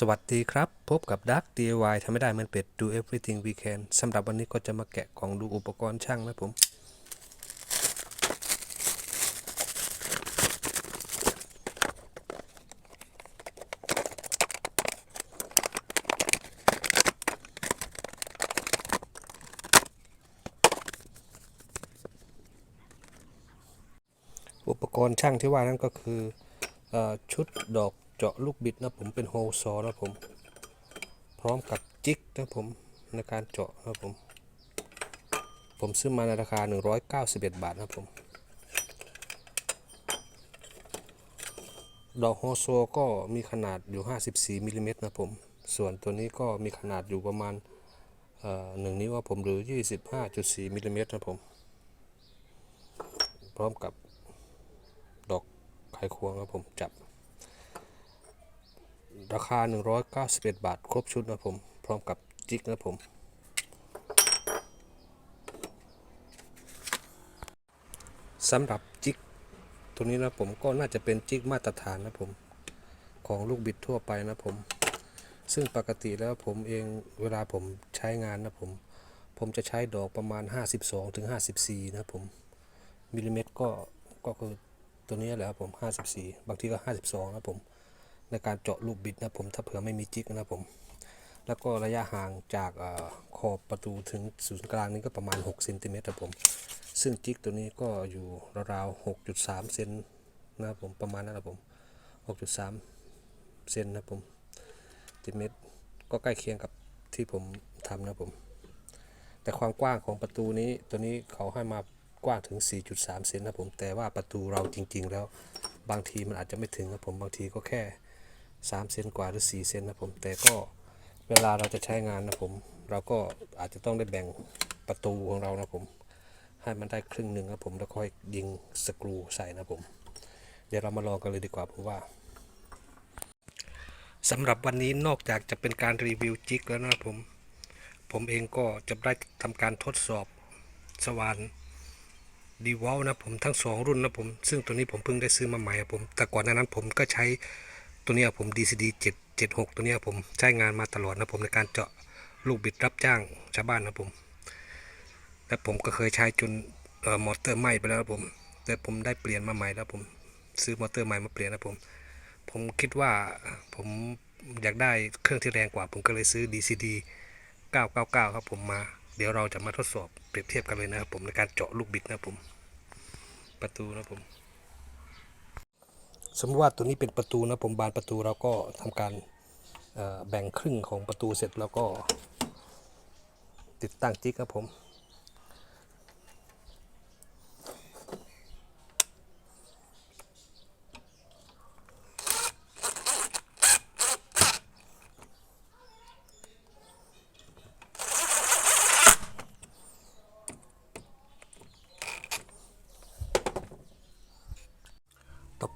สวัสดีครับ พบกับ Dark DIY ทำไม่ได้เหมันเป็ด Do everything we can สำหรับวันนี้ก็จะมาแกะกล่องดูอุปกรณ์ช่างนะผม อุปกรณ์ช่างที่ว่านั่นก็คือออชุดดอก เจาะลูกบิดนะผมเป็นโฮลซอนะผม พร้อมกับจิกนะผมในการเจาะนะผม ผมซื้อมาในราคา 191 บาทนะผม ดอกโฮลโซก็มีขนาดอยู่ 54มิลลิเมตรนะผม ส่วนตัวนี้ก็มีขนาดอยู่ประมาณหนึ่งนิ้วว่าผมหรือ 25.4มิลลิเมตรนะผม พร้อมกับดอกไขควงครับผมจับ ราคา 191 บาท ครบชุดนะผม พร้อมกับจิกนะผม สำหรับจิกตัวนี้นะผมก็น่าจะเป็นจิกมาตรฐานนะผม ของลูกบิดทั่วไปนะผม ซึ่งปกติแล้วผมเองเวลาผมใช้งานนะผม ผมจะใช้ดอกประมาณ 52ถึง54 นะผม มิลลิเมตรก็ก็คือตัวนี้แหละครับผม 54 บางทีก็ 52นะผม ในการเจาะลูกบิดนะผมถ้าเผื่อไม่มีจิกนะผม แล้วก็ระยะห่างจากอขอบประตูถึงศูนย์กลางนี้ก็ประมาณ6เซนติเมตรครับผม ซึ่งจิกตัวนี้ก็อยู่ราวๆ6.3เซนนะครับผมประมาณนั้นครับผม 6.3เซนนะผมเซนติเมตร ก็ใกล้เคียงกับที่ผมทำนะผม แต่ความกว้างของประตูนี้ตัวนี้เขาให้มากว้างถึง 4.3 เซนนะผม แต่ว่าประตูเราจริง ๆ แล้วบางทีมันอาจจะไม่ถึงครับผม บางทีก็แค่ 3เซนกว่าหรือ4เซนนะผม แต่ก็เวลาเราจะใช้งานนะผม เราก็อาจจะต้องได้แบ่งประตูของเรานะผม ให้มันได้ครึ่งหนึ่งครับผม แล้วค่อยยิงสกรูใส่นะผม เดี๋ยวเรามาลองกันเลยดีกว่าผมว่าสำหรับวันนี้นอกจากจะเป็นการรีวิวจิกแล้วนะผม ผมเองก็จะได้ทำการทดสอบสว่านดีวอลนะผมทั้งสองรุ่นนะผม ซึ่งตัวนี้ผมเพิ่งได้ซื้อมาใหม่ผม แต่ก่อนหน้านั้นผมก็ใช้ ตัวนี้ผม DCD 7 76 ตัวนี้ผมใช้งานมาตลอดนะผมในการเจาะลูกบิดรับจ้างชาวบ้านนะผม และผมก็เคยใช้จนออมอเตอร์ไหม้ไปแล้วผมแต่ผมได้เปลี่ยนมาใหม่แล้วผมซื้อมอเตอร์ใหม่มาเปลี่ยนนะผม ผมคิดว่าผมอยากได้เครื่องที่แรงกว่า ผมก็เลยซื้อ DCD 999 ครับผมมา เดี๋ยวเราจะมาทดสอบเปรียบเทียบกันเลยนะครับผมในการเจาะลูกบิดนะผม ประตูนะผม สมมติว่าตัวนี้เป็นประตูนะผมบานประตูเราก็ทำการแบ่งครึ่งของประตูเสร็จแล้วก็ติดตั้งจิ๊กครับผม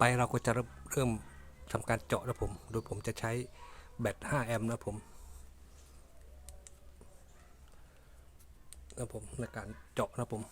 ไปเราก็จะเริ่มเริ่มทำการเจาะนะผม โดยผมจะใช้แบต 5 แอมป์นะผมนะผมในการเจาะนะผม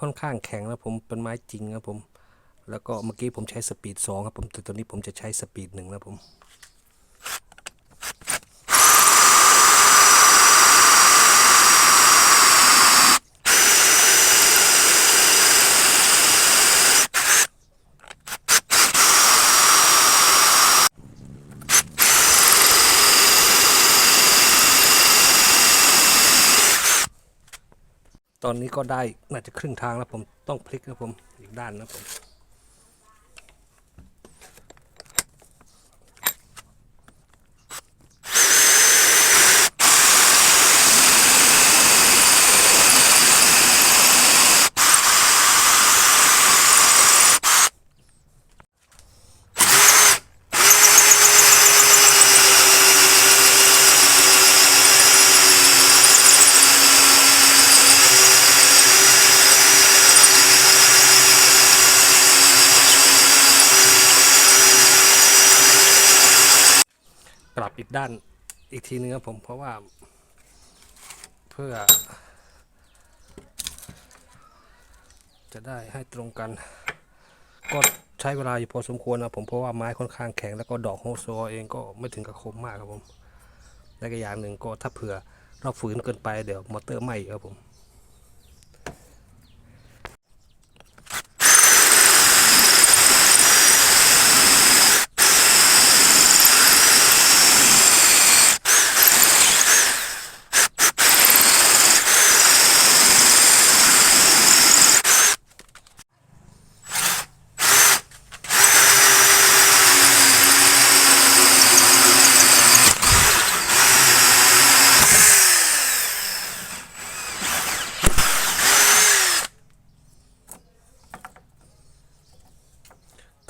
ค่อนข้างแข็งนะผมเป็นไม้จริงนะผม แล้วก็เมื่อกี้ผมใช้สปีด2ครับผมแต่ตัวนี้ผมจะใช้สปีดหนึ่งนะผม ตอนนี้ก็ได้น่าจะครึ่งทางแล้วผมต้องพลิกนะผมอีกด้านนะผม ด้านอีกทีนึงครับผมเพราะว่า เพื่อ จะได้ให้ตรงกัน ก็ใช้เวลาอยู่พอสมควรนะผมเพราะว่าไม้ค่อนข้างแข็งแล้วก็ดอกโฮโซเองก็ไม่ถึงกับคมมากครับผมและก็อย่างหนึ่งก็ถ้าเผื่อเราฝืนเกินไปเดี๋ยวมอเตอร์ไหม้ครับผม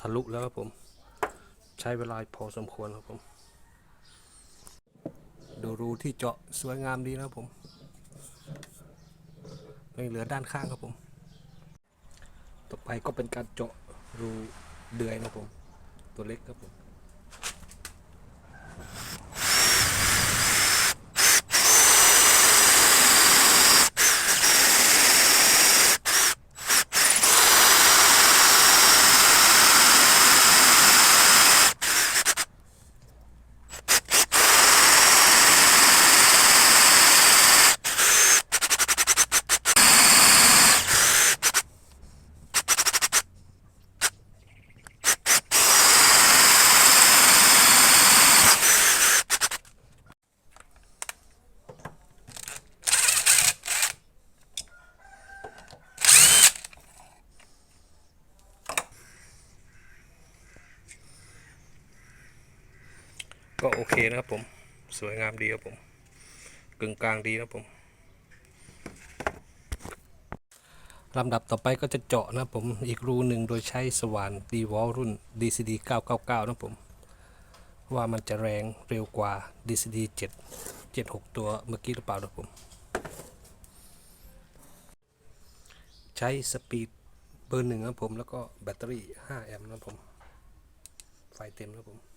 ะลุแล้วครับผม ใช้เวลาพอสมควรครับผม ดูรูที่เจาะสวยงามดีนะครับผมไม่เหลือด้านข้างครับผม ต่อไปก็เป็นการเจาะรูเดือยนะครับผม ตัวเล็กครับผม ก็โอเคนะครับผม สวยงามดีครับผม กึ่งกลางดีนะครับผมลำดับต่อไปก็จะเจาะนะครับผมอีกรูหนึ่งโดยใช้สว่านดีวอลรุ่น DCD 999 นะครับผม ว่ามันจะแรงเร็วกว่า DCD 7 76 ตัวเมื่อกี้หรือเปล่านะครับผม ใช้สปีดเบอร์หนึ่งนะครับผม แล้วก็แบตเตอรี่ 5 แอมป์นะครับผม ไฟเต็มนะครับผม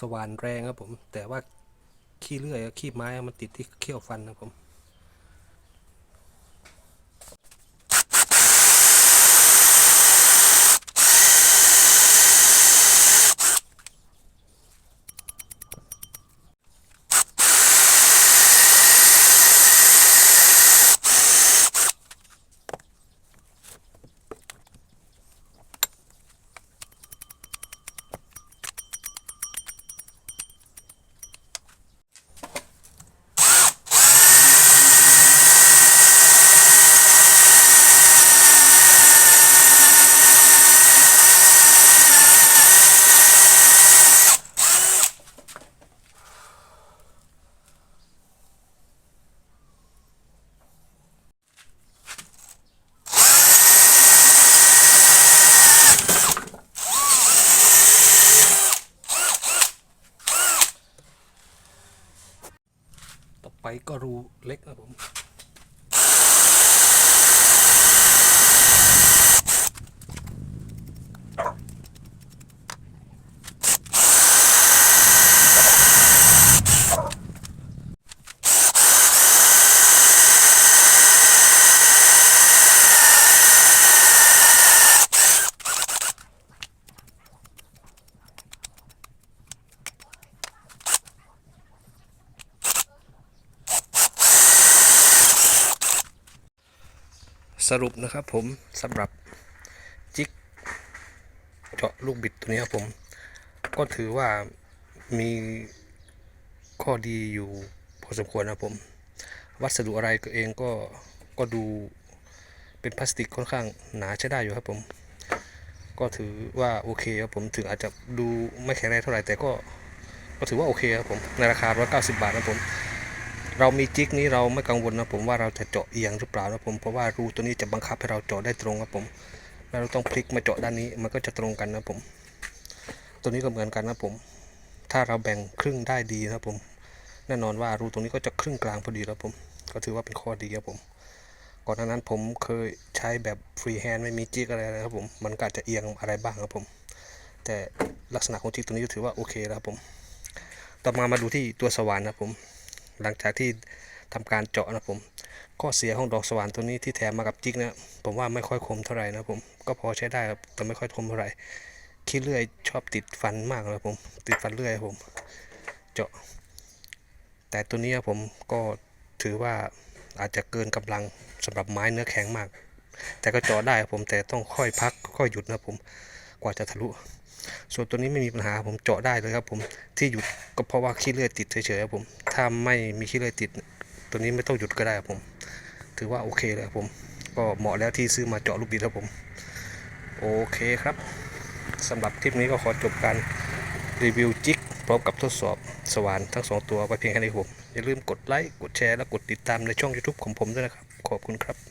สว่านแรงครับผม แต่ว่าขี้เลื่อยขี้ไม้มันติดที่เขี้ยวฟันนะครับผม ต่อไป ก็รูเล็กนะครับผม สรุปนะครับผมสำหรับจิกเจาะลูกบิดตัวนี้ครับผม ก็ถือว่ามีข้อดีอยู่พอสมควรนะครับผม วัสดุอะไรก็เองก็ก็ดูเป็นพลาสติกค่อนข้างหนาใช้ได้อยู่ครับผม ก็ถือว่าโอเคครับผมถึงอาจจะดูไม่แข็งแรงเท่าไหร่แต่ก็ก็ถือว่าโอเคครับผมในราคา 190 บาทนะครับผม เรามีจิกนี้เราไม่กังวลนะผมว่าเราจะเจาะเอียงหรือเปล่านะผมเพราะว่ารูตัวนี้จะบังคับให้เราเจาะได้ตรงครับผมแล้เราต้องพลิกมาเจาะด้านนี้มันก็จะตรงกันนะผม ตัวนี้ก็เหมือนกันนะผม ถ้าเราแบ่งครึ่งได้ดีนะผมแน่นอนว่ารูตรงนี้ก็จะครึ่งกลางพอดีแล้วผม ก็ถือว่าเป็นข้อดีครับผม ก่อนหน้านั้นผมเคยใช้แบบฟรีแฮนด์ไม่มีจิกอะไรเลยครับผม มันก็อาจจะเอียงอะไรบ้างครับผม แต่ลักษณะของจิกตัวนี้ก็ถือว่าโอเคแล้วครับผม ต่อมามาดูที่ตัวสว่านนะผม หลังจากที่ทำการเจาะนะผมข้อเสียของดอกสว่านตัวนี้ที่แถมมากับจิกนะผมว่าไม่ค่อยคมเท่าไหร่นะผมก็พอใช้ได้ครับแต่ไม่ค่อยคมเท่าไหร่ขี้เลื่อยชอบติดฟันมากเลยผมติดฟันเลื่อยผม เจาะ แต่ตัวนี้ผมก็ถือว่าอาจจะเกินกำลังสำหรับไม้เนื้อแข็งมาก แต่ก็เจาะได้ครับผมแต่ต้องค่อยพักค่อยหยุดนะผมกว่าจะทะลุ ส่วนตัวนี้ไม่มีปัญหาผมเจาะได้เลยครับผมที่หยุดก็เพราะว่าขี้เลื่อยติดเฉยๆครับผมถ้าไม่มีขี้เลื่อยติด ตัวนี้ไม่ต้องหยุดก็ได้ครับผม ถือว่าโอเคเลยครับผม ก็เหมาะแล้วที่ซื้อมาเจาะลูกบิดครับผม โอเคครับสำหรับคลิปนี้ก็ขอจบการรีวิวจิกพร้อมกับทดสอบสว่านทั้งสองตัวไว้เพียงแค่นี้ผม อย่าลืมกดไลค์ กดแชร์ และกดติดตามในช่อง YouTube ของผมด้วยนะครับ ขอบคุณครับ